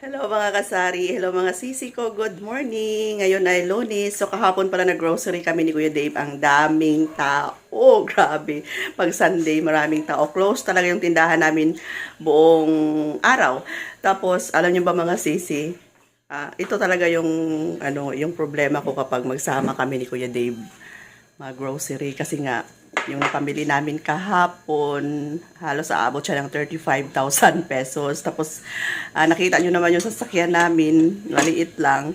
Hello mga kasari, hello mga sisi ko, good morning. Ngayon ay lunes, so kahapon pala nag-grocery kami ni Kuya Dave. Ang daming tao, grabe. Pag Sunday, maraming tao. Close talaga yung tindahan namin buong araw. Tapos, alam niyo ba mga sisi, ah, ito talaga yung, ano, yung problema ko kapag magsama kami ni Kuya Dave mag-grocery kasi nga yung napamili namin kahapon, halos aabot siya ng 35,000 pesos. Tapos, ah, nakita nyo naman yung sasakyan namin, maliit lang.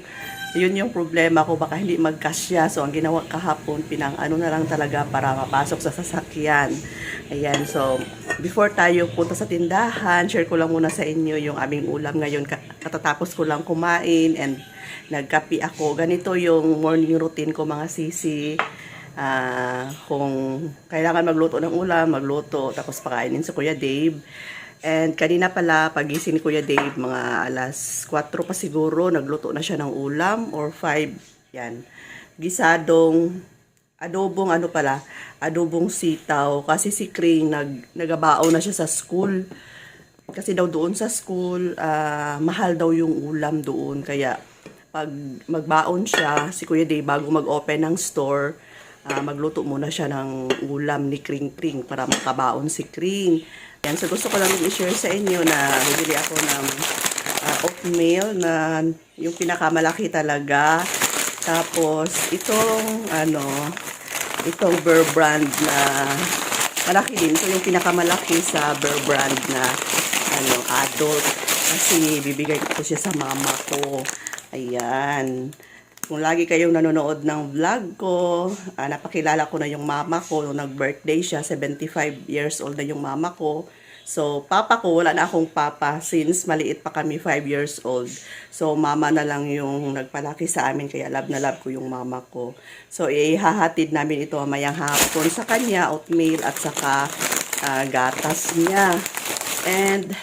Yun yung problema ko, baka hindi magkasya. So, ang ginawa kahapon, pinang ano na lang talaga para mapasok sa sasakyan. Ayan, so, before tayo punta sa tindahan, share ko lang muna sa inyo yung aming ulam ngayon. Ka- Katatapos ko lang kumain and nagkapi ako. Ganito yung morning routine ko mga sisi. Ah, kung kailangan magluto ng ulam, magluto, tapos pakainin sa Kuya Dave. And kanina pala, pagising ni Kuya Dave, mga alas 4 pa siguro, nagluto na siya ng ulam or 5, yan. Gisadong, adobong ano pala, adobong sitaw. Kasi si Kring, nag, nagabao na siya sa school. Kasi daw doon sa school, ah, mahal daw yung ulam doon. Kaya, pag magbaon siya, si Kuya Dave, bago mag-open ng store, ah, magluto muna siya ng ulam ni Kring Kring para makabaon si Kring. Yan, so gusto ko lang i-share sa inyo na bibili ako ng ah, oatmeal na yung pinakamalaki talaga. Tapos, itong, ano, itong Burr brand na malaki din. Ito yung pinakamalaki sa Burr brand na ano, adult. Kasi bibigay ko siya sa mama ko. Ayan. Kung lagi kayong nanonood ng vlog ko, ah, napakilala ko na yung mama ko. Nung nag-birthday siya, 75 years old na yung mama ko. So, papa ko, wala na akong papa since maliit pa kami, 5 years old. So, mama na lang yung nagpalaki sa amin, kaya love na love ko yung mama ko. So, ihahatid namin ito mayang hapon sa kanya, oatmeal at saka ah, gatas niya. And,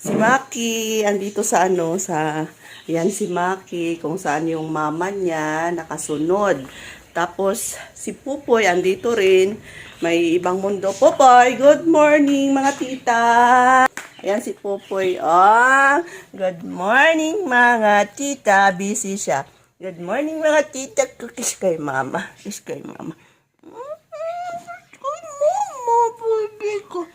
si Maki, andito sa ano, sa, yan si Maki, kung saan yung mama niya, nakasunod. Tapos, si Pupoy, andito rin, may ibang mundo. Pupoy, good morning, mga tita! Ayan si Pupoy. Ah, good morning, mga tita. Busy siya. Good morning, mga tita. Kiss kay mama. Kiss kay mama. Ay, mama, baby ko.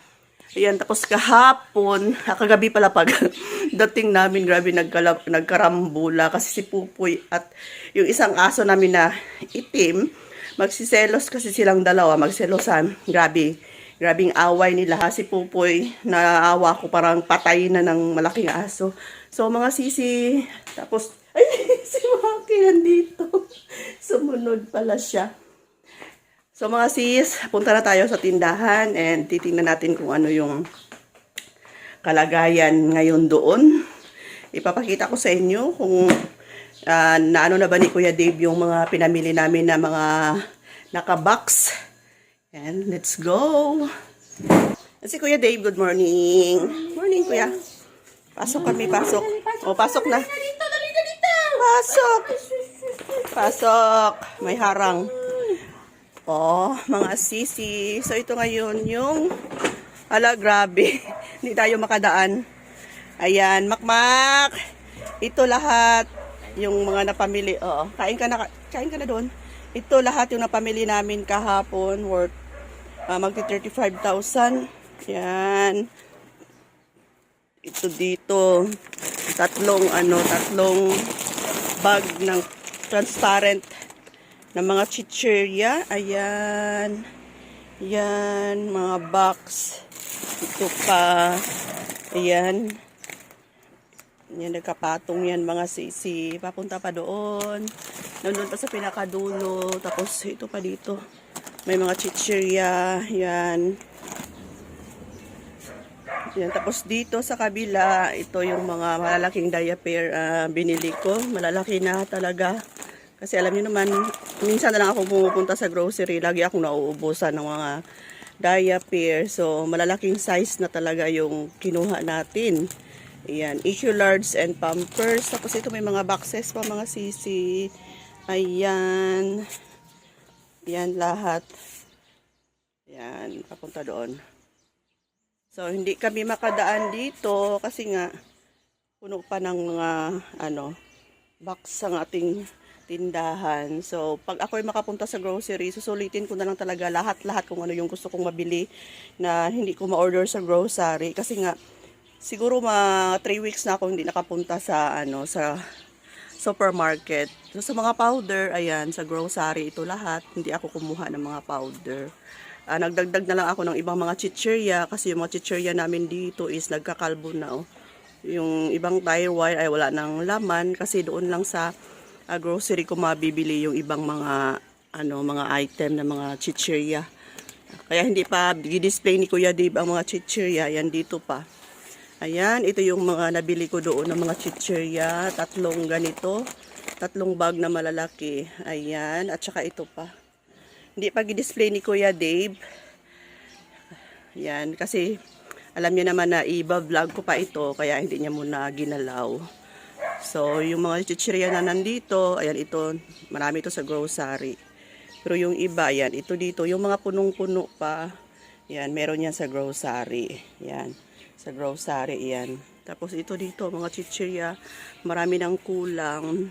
Ayan, tapos kahapon, ah, kagabi pala pag dating namin, grabe nagkala, nagkarambula kasi si Pupoy at yung isang aso namin na itim, magsiselos kasi silang dalawa, magselosan. Grabe, grabing away nila. Si Pupoy, naawa ko parang patay na ng malaking aso. So, mga sisi, tapos, ay, si Maki nandito. Sumunod pala siya. So mga sis, punta na tayo sa tindahan and titingnan natin kung ano yung kalagayan ngayon doon. Ipapakita ko sa inyo kung ah, naano na ba ni Kuya Dave yung mga pinamili namin na mga naka-box. And let's go! Si Kuya Dave, good morning. Morning, Kuya. Pasok kami, pasok. O, pasok na. Pasok! Pasok! May harang. Oh, mga sisi. So, ito ngayon yung... Ala, grabe. Hindi tayo makadaan. Ayan, makmak. Ito lahat yung mga napamili. Oo, kain ka na, kain ka na doon. Ito lahat yung napamili namin kahapon worth uh, magti 35,000. Yan. Ito dito. Tatlong ano, tatlong bag ng transparent ng mga chichirya. Ayan. Yan, mga box. Ito pa. Ayan. Yan, nagkapatong yan mga sisi. Papunta pa doon. Nandun pa sa pinakadulo. Tapos ito pa dito. May mga chichirya. Yan. Yan. Tapos dito sa kabila, ito yung mga malalaking diaper ah, binili ko. Malalaki na talaga. Kasi alam niyo naman, minsan na lang ako pumupunta sa grocery. Lagi akong nauubusan ng mga diaper. So, malalaking size na talaga yung kinuha natin. Ayan, issue large and pampers. Tapos ito may mga boxes pa, mga sisi. Ayan. Yan lahat. Yan, papunta doon. So, hindi kami makadaan dito kasi nga, Puno pa ng mga ano, box ang ating tindahan. So, pag ako ay makapunta sa grocery, susulitin ko na lang talaga lahat-lahat kung ano yung gusto kong mabili na hindi ko ma-order sa grocery. Kasi nga, siguro mga 3 weeks na ako hindi nakapunta sa ano sa supermarket. So, sa mga powder, ayan, sa grocery, ito lahat. Hindi ako kumuha ng mga powder. Ah, nagdagdag na lang ako ng ibang mga chichirya kasi yung mga chichirya namin dito is nagkakalbo na. Oh. Yung ibang tire wire ay wala ng laman kasi doon lang sa ah, grocery ko mabibili yung ibang mga ano mga item na mga chichirya. Kaya hindi pa display ni Kuya Dave ang mga chichirya. Yan dito pa. Ayan, ito yung mga nabili ko doon ng mga chichirya. Tatlong ganito. Tatlong bag na malalaki. Ayan, at saka ito pa. Hindi pa display ni Kuya Dave. Yan, kasi alam niya naman na i-vlog ko pa ito, kaya hindi niya muna ginalaw. So, yung mga chichirya na nandito, ayan, ito, marami ito sa grocery. Pero yung iba, yan, ito dito, yung mga punong-puno pa, yan, meron yan sa grocery. Yan, sa grocery, yan. Tapos ito dito, mga chichirya, marami ng kulang.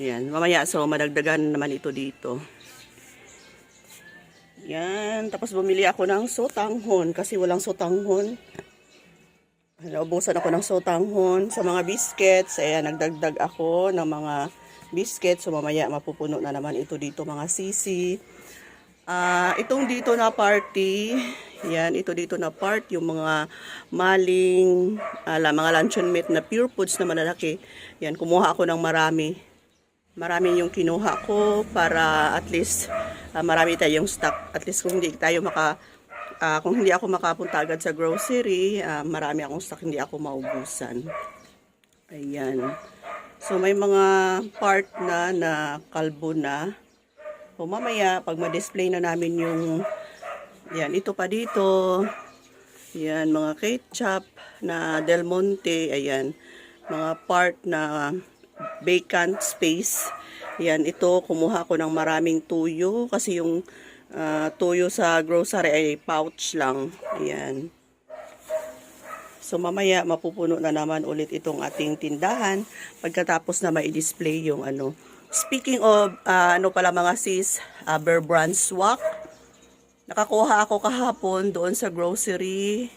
Yan, mamaya, so, madagdagan naman ito dito. Yan, tapos bumili ako ng sotanghon kasi walang sotanghon. Naubusan ako ng sotanghon sa mga biscuits. Ayan, nagdagdag ako ng mga biscuits. So, mamaya mapupuno na naman ito dito mga sisi. Ah, itong dito na party, yan, ito dito na part, yung mga maling, ala, mga luncheon meat na pure foods na malalaki. Yan, kumuha ako ng marami. Marami yung kinuha ko para at least ah, marami tayong stock. At least kung hindi tayo maka, ah, kung hindi ako makapunta agad sa grocery, ah, marami akong stock, hindi ako maubusan. Ayan. So, may mga part na na kalbo na. So, mamaya, pag ma-display na namin yung, yan, ito pa dito, yan, mga ketchup na Del Monte, ayan, mga part na vacant space. Yan, ito, kumuha ko ng maraming tuyo, kasi yung ah, tuyo sa grocery ay pouch lang. Ayan. So mamaya mapupuno na naman ulit itong ating tindahan pagkatapos na ma-display yung ano. Speaking of ah, ano pala mga sis, uh, Bear Brand Swak. Nakakuha ako kahapon doon sa grocery.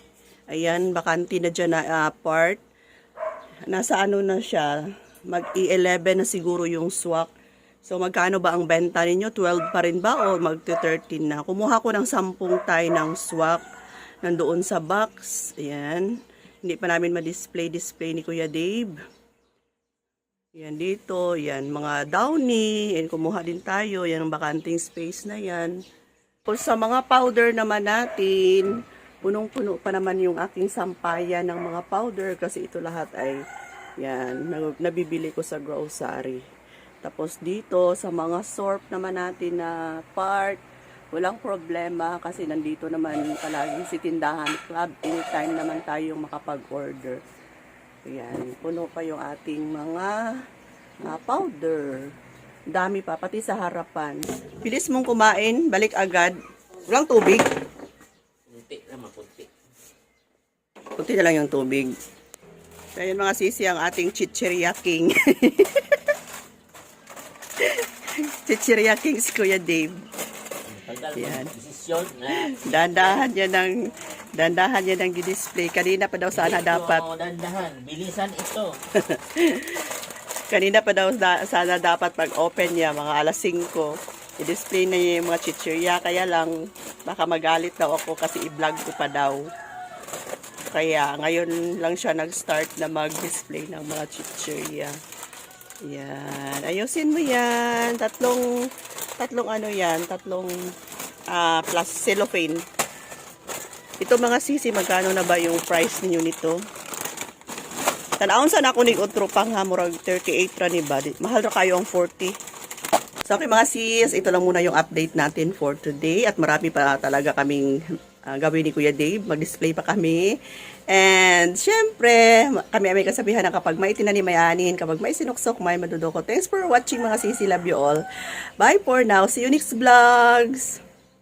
Ayan, bakante na dyan na ah, part. Nasa ano na siya, mag-i-11 na siguro yung swak. So magkano ba ang benta ninyo? 12 pa rin ba o mag-13 na? Kumuha ko ng 10 tie ng swak nandoon sa box. Ayan. Hindi pa namin ma-display display ni Kuya Dave. Yan dito, yan mga downy, yan kumuha din tayo, yan ang bakanting space na yan. Tapos sa mga powder naman natin, punong-puno pa naman yung aking sampayan ng mga powder kasi ito lahat ay yan, nabibili ko sa grocery. Tapos dito sa mga sorb naman natin na part, walang problema kasi nandito naman palagi si Tindahan Club. Anytime naman tayong makapag-order. Ayan, puno pa yung ating mga ah, powder. Dami pa, pati sa harapan. Bilis mong kumain, balik agad. Walang tubig. Kunti naman, kunti. Kunti na lang yung tubig. So, yun mga sisi ang ating chichirya king. chichirya king si Kuya Dave. Yan. Dandahan niya ng dandahan niya ng display Kanina pa daw sana Ito, dapat. dandahan. Bilisan ito. Kanina pa daw da- sana dapat pag-open niya mga alas 5. I-display na niya yung mga chichirya. Kaya lang, baka magalit daw ako kasi i-vlog ko pa daw. Kaya ngayon lang siya nag-start na mag-display ng mga chichirya. Yan. Ayusin mo yan. Tatlong, tatlong ano yan, tatlong ah, plus cellophane. Ito mga sisi, magkano na ba yung price niyo nito? Tanawon sana ako ning utro pang ha, murag 38 ra ni ba? Mahal ra kayo ang 40. So okay mga sis, ito lang muna yung update natin for today at marami pa talaga kaming ah, gawin ni Kuya Dave. Mag-display pa kami. And syempre, kami ay may kasabihan na kapag may tinanimayanin, kapag may sinuksok, may madudoko. Thanks for watching mga sisi. Love you all. Bye for now. See you next vlogs.